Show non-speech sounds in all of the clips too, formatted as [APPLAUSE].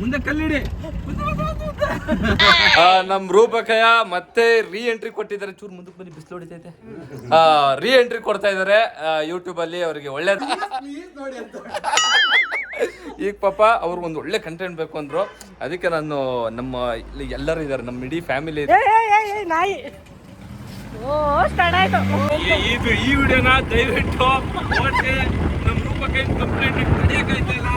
ಮುಂದೆ ಕಲ್ಲಿಡಿ. ನಮ್ ರೂಪಕಯ ಮತ್ತೆ ರೀ ಎಂಟ್ರಿ ಕೊಟ್ಟಿದ್ದಾರೆ. ಚೂರು ಮುಂದಕ್ಕೆ ಬನ್ನಿ ಬಿಸಿಲು ಹೊಡಿತೈತೆ. ರೀ ಎಂಟ್ರಿ ಕೊಡ್ತಾ ಇದಾರೆ ಯೂಟ್ಯೂಬ್ ಅಲ್ಲಿ ಅವರಿಗೆ ಒಳ್ಳೇದು ಈಗ ಪಾಪ ಅವ್ರಿಗೆ ಒಂದು ಒಳ್ಳೆ ಕಂಟೆಂಟ್ ಬೇಕು ಅಂದ್ರು. ಅದಕ್ಕೆ ನಾನು ನಮ್ಮ ಇಲ್ಲಿ ಎಲ್ಲರೂ ಇದ್ದಾರೆ. ನಮ್ಮ ಇಡೀ ಫ್ಯಾಮಿಲಿ ನಾಯಿ. ಓ ಸ್ಟಾರ್ಟ್ ಆಯ್ತು. ಈ ಈ ವಿಡಿಯೋನ ದಯವಿಟ್ಟು ಓಕೆ ನಮ್ಮ ರೂಪಕ್ಕೆ ಕಂಪ್ಲೇಂಟ್ ನಡೆಯೋಕ್ಕಾಯ್ತಾ ಇಲ್ಲ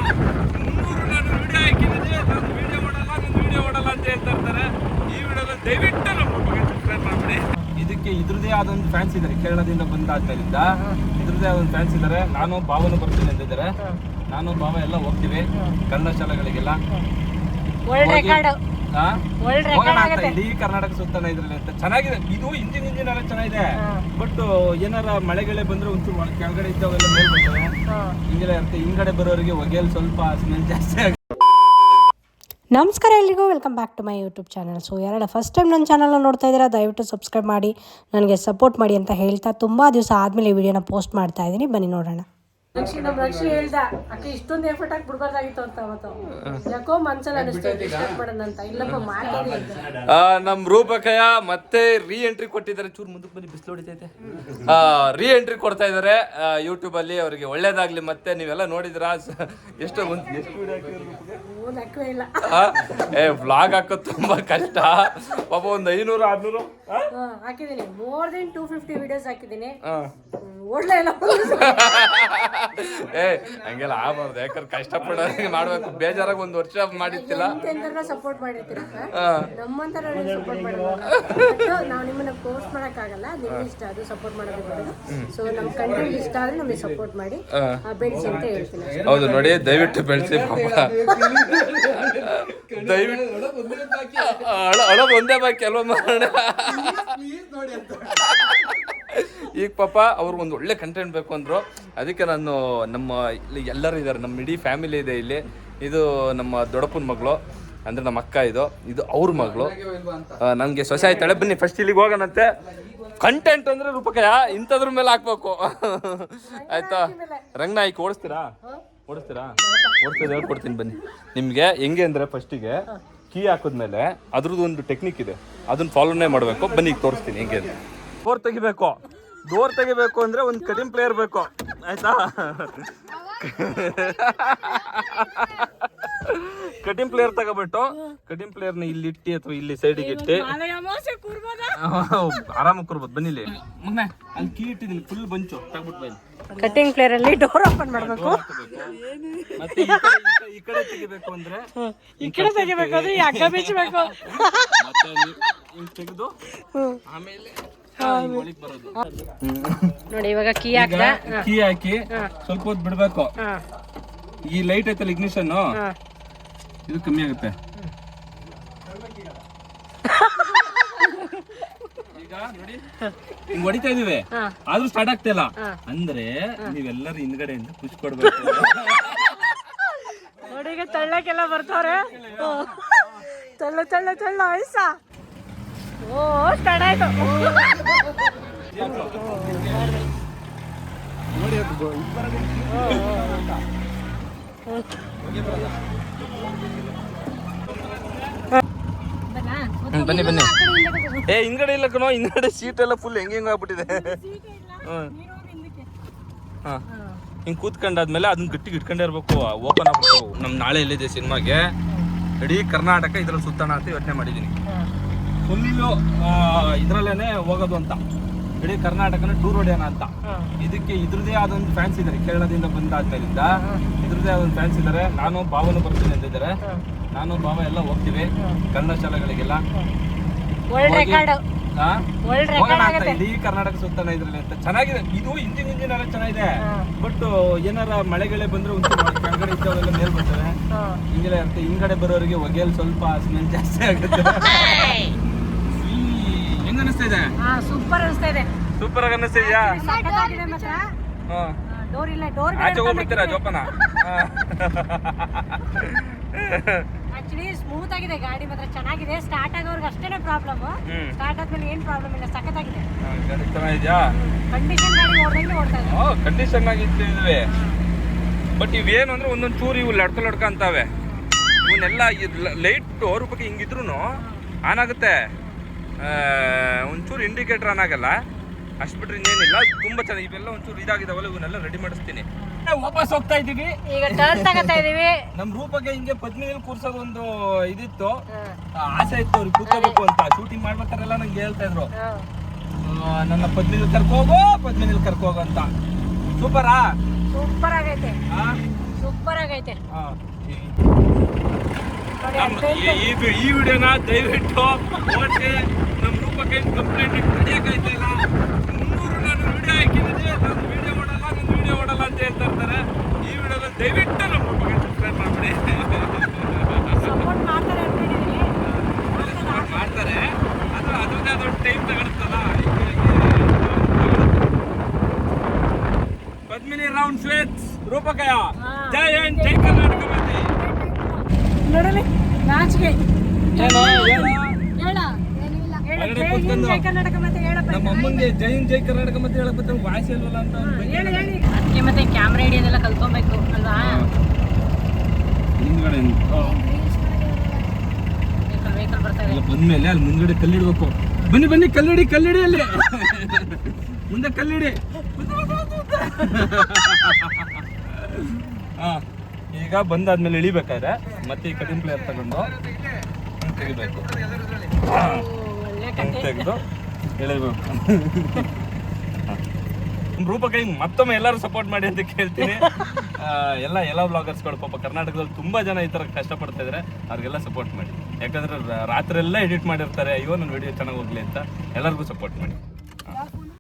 ಮುನ್ನೂರು ನಾನು ವಿಡಿಯೋ ಹಾಕಿದ್ದೀನಿ ನಾನು ವಿಡಿಯೋ ಮಾಡಲ್ಲ ನಾನು ವಿಡಿಯೋ ಮಾಡಲ್ಲ ಅಂತ ಹೇಳ್ತಾ ಇರ್ತಾರೆ ಈ ವಿಡಿಯೋನ ದಯವಿಟ್ಟು ನಮ್ಮ ರೂಪಕ್ಕೆ ಸಬ್ಸ್ಕ್ರೈಬ್ ಮಾಡ್ಬಿಡಿ ಇದಕ್ಕೆ ಇದ್ರದೇ ಆದ ಒಂದು ಫ್ಯಾನ್ಸ್ ಇದ್ದಾರೆ ಕೇರಳದಿಂದ ಬಂದಾದ್ಮೇಲಿಂದ ಇದ್ರದೇ ಆದ ಒಂದು ಫ್ಯಾನ್ಸ್ ಇದ್ದಾರೆ. ನಾನು ಭಾವನು ಬರ್ತೀನಿ ಅಂದಿದ್ದಾರೆ. ನಾನು ಭಾವ ಎಲ್ಲ ಹೋಗ್ತೀವಿ ಕನ್ನಡ ಶಾಲೆಗಳಿಗೆಲ್ಲ. ಇಡೀ ಕರ್ನಾಟಕ ಸುತ್ತಾನ ಇದ್ರಲ್ಲಿ ಅಂತ. ಚೆನ್ನಾಗಿದೆ. ಇದು ಇಂಜಿನ್ ಇಂಜಿನ್ ಎಲ್ಲ ಚೆನ್ನಾಗಿದೆ. ಬಟ್ ಏನಾರ ಮಳೆಗಳೇ ಬಂದ್ರೆ ಒಂಚೂರು ಕೆಳಗಡೆ ಇದ್ದವೆಲ್ಲ ಮೇಲ್ ಬರ್ತವೆ ಹಿಂಗೆಲ್ಲ ಇರುತ್ತೆ. ಹಿಂಗಡೆ ಬರೋರಿಗೆ ಹೊಗೆಯಲ್ಲಿ ಸ್ವಲ್ಪ ಸ್ಮೆಲ್ ಜಾಸ್ತಿ ಆಗುತ್ತೆ. ನಮಸ್ಕಾರ ಎಲ್ರಿಗೂ welcome back to my YouTube channel so ಯಾರೆಲ್ಲ ಫಸ್ಟ್ ಟೈಮ್ ನನ್ನ ಚಾನಲ್ನ ನೋಡ್ತಾ ಇದ್ದೀರಾ, ದಯವಿಟ್ಟು ಸಬ್ಸ್ಕ್ರೈಬ್ ಮಾಡಿ, ನನಗೆ ಸಪೋರ್ಟ್ ಮಾಡಿ ಅಂತ ಹೇಳ್ತಾ ತುಂಬ ದಿವಸ ಆದಮೇಲೆ ವಿಡಿಯೋನ ಪೋಸ್ಟ್ ಮಾಡ್ತಾ ಇದ್ದೀನಿ. ಬನ್ನಿ ನೋಡೋಣ. ನಮ್ ರಕ್ಷಿ ಹೇಳ್ದ ಅಕ್ಕ ಇಷ್ಟೊಂದು ಎಫರ್ಟ್ ಹಾಕಿ ಬಿಡ್ಬಾರ್ದಾಗಿತ್ತು ಅಂತ ಅವತ್ತು. ಯಾಕೋ ಮನ್ಸಲ್ಲಿ ಅನಿಸ್ತೈತೆ ಸ್ಟಾರ್ಟ್ ಮಾಡೋಣ ಅಂತ. ಇಲ್ಲಪ್ಪ ಮಾಡ್ತೀನಿ ಅಂತ. ನಮ್ ರೂಪಕಯ ಮತ್ತೆ ರೀ ಎಂಟ್ರಿ ಕೊಟ್ಟಿದ್ದಾರೆ. ಚೂರು ಮುಂದಕ್ಕೆ ಬನ್ನಿ ಬಿಸಿಲು ಹೊಡಿತೈತೆ. ರೀ ಎಂಟ್ರಿ ಕೊಡ್ತಾ ಇದಾರೆ ಯೂಟ್ಯೂಬ್ ಅಲ್ಲಿ ಅವರಿಗೆ ಒಳ್ಳೇದಾಗ್ಲಿ ಮತ್ತೆ ನೀವೆಲ್ಲ ನೋಡಿದ್ರ? ಎಷ್ಟು ಒಂದು ಎಷ್ಟು ಇಲ್ಲ. ಏ ವ್ಲಾಗ್ ಹಾಕೋದು ತುಂಬಾ ಕಷ್ಟ. ಪಾಪ ಒಂದ್ ಐನೂರು ಆರ್ನೂರು ಹಾಕಿದೀನಿ. ಹಾಕಿದ್ದೀನಿ more than two fifty videos ಹಾಕಿದ್ದೀನಿ ಇಲ್ಲ [LAUGHS] ಏ ಹಂಗೆಲ್ಲ ಆಗ್ಬಾರ್ದು. ಯಾಕಂದ್ರೆ ಕಷ್ಟಪಡೋರಿಗೆ ಮಾಡಬೇಕು. ಬೇಜಾರಾಗಿ ಒಂದು ವರ್ಷ ಮಾಡಿರ್ತಿಲ್ಲ ಸಪೋರ್ಟ್ ಮಾಡಿರ್ತೀರ. ನಮ್ಮಂತರ ಸಪೋರ್ಟ್ ಮಾಡಬೇಕು ನಾವು ನಿಮ್ಮನ್ನ ಪೋಸ್ಟ್ ಮಾಡೋಕ್ಕಾಗಲ್ಲ. ನಿಮ್ಗೆ ಇಷ್ಟ ಅದು ಸಪೋರ್ಟ್ ಮಾಡೋದು ಸೊ ನಮ್ಮ ಕಂಟೆಂಟ್ ಇಷ್ಟ ಆದರೆ ನಮಗೆ ಸಪೋರ್ಟ್ ಮಾಡಿ. ಆ, ಬೆಳೆಸಿ ಅಂತ ಹೇಳ್ತೀನಿ. ಹೌದು ನೋಡಿ ದಯವಿಟ್ಟು ಬೆಳೆಸಿ ಪಾಪ. ದಯವಿಟ್ಟು ಅಳ ಅಳೋದು ಒಂದೇ ಬಾಕಿ ಕೆಲವೊಮ್ಮೆ ಈಗ ಪಾಪ ಅವ್ರಿಗೆ ಒಂದು ಒಳ್ಳೆ ಕಂಟೆಂಟ್ ಬೇಕು ಅಂದರು, ಅದಕ್ಕೆ ನಾನು ನಮ್ಮ ಇಲ್ಲಿ ಎಲ್ಲರೂ ಇದ್ದಾರೆ ನಮ್ಮ ಇಡೀ ಫ್ಯಾಮಿಲಿ ಇದೆ ಇಲ್ಲಿ. ಇದು ನಮ್ಮ ದೊಡ್ಡಪ್ಪನ ಮಗಳು, ಅಂದ್ರೆ ನಮ್ಮ ಅಕ್ಕ ಇದು ಇದು ಅವ್ರ ಮಗಳು. ನನಗೆ ಸೊಸೆ ಆಯ್ತಾಳೆ ಬನ್ನಿ ಫಸ್ಟ್ ಇಲ್ಲಿಗೆ ಹೋಗೋಣಂತೆ. ಕಂಟೆಂಟ್ ಅಂದ್ರೆ ರೂಪಕಯ ಇಂಥದ್ರ ಮೇಲೆ ಹಾಕ್ಬೇಕು. ಆಯ್ತಾ? ರಂಗನಾಯ್ಕೆ ಓಡಿಸ್ತೀರಾ? ಓಡಿಸ್ತೀರಾ? ಓಡಿಸ್ತೀರಾ ಹೇಳ್ಕೊಡ್ತೀನಿ, ಬನ್ನಿ. ನಿಮಗೆ ಹೆಂಗೆ ಅಂದ್ರೆ ಫಸ್ಟಿಗೆ ಕೀ ಹಾಕಿದ್ಮೇಲೆ ಅದ್ರದ್ದು ಒಂದು ಟೆಕ್ನಿಕ್ ಇದೆ. ಅದನ್ನ ಫಾಲೋನೇ ಮಾಡಬೇಕು. ಬನ್ನಿ ತೋರಿಸ್ತೀನಿ ಹೆಂಗೆ ಅಂತ. ಫೋರ್ ತೆಗಿಬೇಕು. ಡೋರ್ ತೆಗಿಬೇಕು ಅಂದ್ರೆ ಒಂದು ಕಟಿಂಗ್ ಪ್ಲೇಯರ್ ಬೇಕು. ಆಯ್ತಾ? ಕಟಿಂಗ್ ಪ್ಲೇಯರ್ ತಗೋಬಿಟ್ಟು ಕಟಿಂಗ್ ಪ್ಲೇಯರ್ನ ಇಲ್ಲಿ ಇಟ್ಟಿ ಅಥವಾ ಇಲ್ಲಿ ಸೈಡಿಗೆ ಇಟ್ಟಿ. ಆರಾಮ ಕೂರ್ಬೋದು? ಬನ್ನಿ ಇಲ್ಲಿ. ಮಗ್ನೆ ಅಲ್ಲಿ ಕೀ ಇಟ್ಟಿದ್ದೀನಿ ಫುಲ್ ಬಂಚು. ತಗ್ಬಿಟ್ಟು ಬನ್ನಿ. ಕಟಿಂಗ್ ಪ್ಲೇಯರ್ ಅಲ್ಲಿ ಡೋರ್ ಓಪನ್ ಮಾಡಬೇಕು. ಮತ್ತೆ ಈ ಕಡೆ- ಈ ಕಡೆ- ತೆಗಿಬೇಕು ಅಂದ್ರೆ ಈ ಕಡೆ ತೆಗಿಬೇಕು ಅಂದ್ರೆ ಈ ಹಗ್ಗ ಬಿಚ್ಚಬೇಕು ಮತ್ತೆ ತೆಗೆದು ಆಮೇಲೆ ನೋಡಿ ಇವಾಗ ಕೀ ಹಾಕ್ದ. ಕೀ ಹಾಕಿ ಸ್ವಲ್ಪ ಹೊತ್ತು ಬಿಡ್ಬೇಕು. ಈ ಲೈಟ್ ಐತಲ್ಲ ಇಗ್ನಿಷನ್ ಇದು ಕಮ್ಮಿ ಆಗುತ್ತೆ. ಈಗ ನೋಡಿ ಹಿಂಗ್ ಹೊಡಿತಾ ಇದೀವಿ ಆದ್ರೂ ಸ್ಟಾರ್ಟ್ ಆಗ್ತಿಲ್ಲ ಅಂದ್ರೆ ನೀವೆಲ್ಲರೂ ಹಿಂದ್ಗಡೆಯಿಂದ ಖುಷಿ ಕೊಡ್ಬೇಕು. ನೋಡಿ ತಳ್ಳಕ್ಕೆಲ್ಲ ಬರ್ತಾವ್ರೆ. ತಳ್ಳ ತಳ್ಳ ತಳ್ಳ ವಯಸ್ಸ ಓ ಸ್ಟಾರ್ಟ್ ಆಯ್ತು. ಹ್ಮ್, ಬನ್ನಿ ಬನ್ನಿ. ಏ ಹಿಂಗಡೆ ಇಲ್ಲ ಕಣೋ ಹಿಂಗಡೆ ಸೀಟ್ ಎಲ್ಲ ಫುಲ್ ಹೆಂಗೆ ಹೆಂಗ್ ಆಗ್ಬಿಟ್ಟಿದೆ. ಹ್ಮ್. ಹಿಂಗೆ ಹಿಂಗ್ ಕೂತ್ಕೊಂಡಾದ್ಮೇಲೆ ಅದನ್ನ ಗಟ್ಟಿಗೆ ಇಟ್ಕೊಂಡೇ ಇರ್ಬೇಕು ಓಪನ್ ಆಗ್ಬಿಟ್ಟು ನಮ್ ನಾಳೆ ಎಲ್ಲಿದೆ ಸಿನಿಮಾಗೆ? ಇಡೀ ಕರ್ನಾಟಕ ಇದ್ರಲ್ಲಿ ಸುತ್ತಣ ಅಂತ ಯೋಚನೆ ಮಾಡಿದೀನಿ ಫುಲ್ಲು ಇದರಲ್ಲೇ ಹೋಗೋದು ಅಂತ. ಇಡೀ ಕರ್ನಾಟಕನ ಟೂರ್ ಹೊಡೆಯೋಣ ಅಂತ. ಇದಕ್ಕೆ ಇದ್ರದೇ ಆದ ಒಂದು ಫ್ಯಾನ್ಸ್ ಇದ್ದಾರೆ ಕೇರಳದಿಂದ ಬಂದಾದ್ಮೇಲಿಂದ ಇದ್ರದೇ ಆದ ಒಂದು ಫ್ಯಾನ್ಸ್ ಇದ್ದಾರೆ ನಾನು ಭಾವನ ಬರ್ತೀನಿ ಅಂತಿದ್ದಾರೆ. ನಾನು ಭಾವ ಎಲ್ಲ ಹೋಗ್ತೀವಿ. ಕನ್ನಡ ಶಾಲೆಗಳಿಗೆಲ್ಲ. ಇಡೀ ಕರ್ನಾಟಕ ಸುತ್ತಾನ ಇದ್ರಲ್ಲಿ ಅಂತ. ಚೆನ್ನಾಗಿದೆ. ಇದು ಇಂಜಿನ್ ಇಂಜಿನ್ ಎಲ್ಲ ಚೆನ್ನಾಗಿದೆ ಬಟ್ ಏನಾರ ಮಳೆಗಳೇ ಬಂದ್ರೆ ಒಂದು ಕೆಳಗಡೆ ಇದ್ದವೆಲ್ಲ ಮೇಲ್ ಬರ್ತವೆ ಹಿಂಗೆಲ್ಲ ಇರುತ್ತೆ. ಹಿಂಗಡೆ ಬರೋರಿಗೆ ಹೊಗೆಯಲ್ಲಿ ಸ್ವಲ್ಪ ಸ್ಮೆಲ್ ಜಾಸ್ತಿ ಆಗುತ್ತೆ. [LAUGHS] ಅನಿಸ್ತಾ ಇದೆ? ಹಾ ಸೂಪರ್ ಅನಿಸ್ತಾ ಇದೆ. ಸೂಪರ್ ಆಗಿ ಅನಿಸ್ತಾ ಇದೆಯಾ? ಸಖತ್ತಾಗಿದೆ ಮಾತ್ರ ಡೋರ್ ಇಲ್ಲ ಡೋರ್ ಆಚೆ ಹೋಗ್ಬಿಡ್ತೀರಾ ಜೋಪಾನ. ಆಕ್ಚುಲಿ ಸ್ಮೂತ್ ಆಗಿದೆ ಗಾಡಿ ಮಾತ್ರ ಚೆನ್ನಾಗಿದೆ. ಸ್ಟಾರ್ಟ್ ಆಗೋರ್ಗೆ ಅಷ್ಟೇನೆ ಪ್ರಾಬ್ಲಮ್. ಸ್ಟಾರ್ಟ್ ಆದ್ಮೇಲೆ ಏನ್ ಪ್ರಾಬ್ಲಮ್ ಇಲ್ಲ ಸಖತ್ತಾಗಿದೆ. ಹಾ, ಗಾಡಿ ಚೆನ್ನಾಗಿದ್ಯಾ? ಕಂಡೀಷನ್ ಗಾಡಿ ಓಡ್ದಂಗೆ ಓಡ್ತಾ ಇದೆ. ಕಂಡೀಷನ್ ಆಗಿ ಇಟ್ಟಿದ್ವಿ ಬಟ್ ಇವೇನು ಅಂದ್ರೆ ಒಂದೊಂದು ಚೂರು ಇವು ಲಡ್ಕ ಲಡ್ಕ ಅಂತಾವೆ. ಇವನ್ನೆಲ್ಲ ಲೈಟ್ ಲೈಟ್ ರೂಪಕ್ಕೆ ಹಿಂಗಿದ್ರು ಆನ್ ಆಗುತ್ತೆ. ಒಂಚೂರು ಇಂಡಿಕೇಟರ್ ಆನ್ ಆಗಲ್ಲ. ಅಷ್ಟು ಬಿಟ್ರೆ ಇನ್ನೇನಿಲ್ಲ. ತುಂಬ ಚೆನ್ನಾಗಿ ಇವೆಲ್ಲ ಒಂಚೂರು ಇದಾಗಿದಾವಲ್ಲ ಇವನ್ನೆಲ್ಲ ರೆಡಿ ಮಾಡಿಸ್ತೀನಿ. ವಾಪಸ್ ಹೋಗ್ತಾ ಇದೀವಿ ಈಗ ಟರ್ನ್ ತಗೋತಾ ಇದೀವಿ ನಮ್ಮ ರೂಪಕ್ಕೆ ಹಿಂಗೆ ಪದ್ಮಿನಿಲ್ ಕೂರ್ಸೋದು ಒಂದು ಇದಿತ್ತು. ಆಸೆ ಇತ್ತು ಅವ್ರಿಗೆ ಕೂತ್ಕೋಬೇಕು ಅಂತ. ಶೂಟಿಂಗ್ ಮಾಡ್ಬೇಕಾರೆಲ್ಲ ನಂಗೆ ಹೇಳ್ತಾ ಇದ್ರು. ನನ್ನ ಪದ್ಮಿನಿಲ್ ಕರ್ಕೋಗೋ ಪದ್ಮಿನಿಲ್ ಕರ್ಕೋಗೋ ಅಂತ. ಸೂಪರಾ ಸೂಪರ್ ಆಗೈತೆ? ಸೂಪರ್ ಆಗೈತೆ. ಇದು ಈ ವಿಡಿಯೋನ ದಯವಿಟ್ಟು ಓಕೆ ನಮ್ಮ ರೂಪಕ್ಕೆ ಕಂಪ್ಲೇಂಟ್ ಇಲ್ಲ? ಮುನ್ನೂರು ನಾನು ವಿಡಿಯೋ ಹಾಕಿದ್ದೀನಿ. ನಾನು ವಿಡಿಯೋ ಮಾಡಲ್ಲ ನಾನು ವಿಡಿಯೋ ಓಡಲ್ಲ ಅಂತ ಹೇಳ್ತಾ ಇರ್ತಾರೆ. ಈ ವಿಡಿಯೋನ ದಯವಿಟ್ಟು ನಮ್ಮ ರೂಪಕ್ಕೆ ಸಬ್ಸ್ಕ್ರೈಬ್ ಮಾಡ್ಬಿಡಿ. ಮಾಡ್ತಾರೆ ಅದು ಅದರದ್ದೇ ಅದೊಂದು ಟೈಮ್ ತಗೊಳುತ್ತಲ್ಲ ಪದ್ಮಿನಿ ರೌಂಡ್ ಸ್ವೇಟ್ಸ್ ರೂಪಕಯ. ಜೈ ಹಿಂದ್ ಜೈ ಕರ್ನಾಟಕ ಮಂದಿ ನೋಡಲಿ ನಾಚಿಕೆ ಏನೋ ಏನೋ ಹೇಳ ಏನಿಲ್ಲ ಹೇಳ ಹೊರಗಡೆ ಜೈ ಹಿಂದ್ ಕೂತ್ಕೊಂಡು ಜೈ ಕರ್ನಾಟಕ ಮತ್ತೆ ಕ್ಯಾಮ್ರಾ ಹಿಡಿಯೋದೆಲ್ಲ ಅಲ್ವಾ? ಹಿಂದ್ಗಡೆ ವೆಹಿಕಲ್ ವೆಹಿಕಲ್ ಬರ್ತಾ ಇದೆ ಬಂದ್ಮೇಲೆ ಅಲ್ಲಿ ಮುಂದ್ಗಡೆ ಕಲ್ಲಿಡ್ಬೇಕು. ಬನ್ನಿ ಬನ್ನಿ ಕಲ್ಲಿಡಿ ಕಲ್ಲಿಡಿ ಅಲ್ಲಿ. ಮುಂದೆ ಕಲ್ಲಿಡಿ. [LAUGHS] ಹಾ. ಈಗ ಬಂದಾದ್ಮೇಲೆ ಇಳಿಬೇಕಾದ್ರೆ ಮತ್ತೆ ಈ ಕಟಿಂಗ್ ಪ್ಲೇಯರ್ ತಗೊಂಡು ತೆಗಿಬೇಕು. ತೆಗೆದು ಎಳಿಬೇಕು. ರೂಪಕ ಹಿಂಗ್ ಮತ್ತೊಮ್ಮೆ ಎಲ್ಲರೂ ಸಪೋರ್ಟ್ ಮಾಡಿ ಅಂತ ಕೇಳ್ತೀನಿ. ಎಲ್ಲ ಎಲ್ಲ ಬ್ಲಾಗರ್ಸ್ಗಳು ಪಾಪ ಕರ್ನಾಟಕದಲ್ಲಿ ತುಂಬಾ ಜನ ಈ ತರ ಕಷ್ಟಪಡ್ತಾ ಇದ್ದಾರೆ ಅವ್ರಿಗೆಲ್ಲ ಸಪೋರ್ಟ್ ಮಾಡಿ. ಯಾಕಂದ್ರೆ ರಾತ್ರಿ ಎಲ್ಲ ಎಡಿಟ್ ಮಾಡಿರ್ತಾರೆ. ಅಯ್ಯೋ, ನನ್ನ ವಿಡಿಯೋ ಚೆನ್ನಾಗಿ ಹೋಗ್ಲಿ ಅಂತ ಎಲ್ಲರಿಗೂ ಸಪೋರ್ಟ್ ಮಾಡಿ.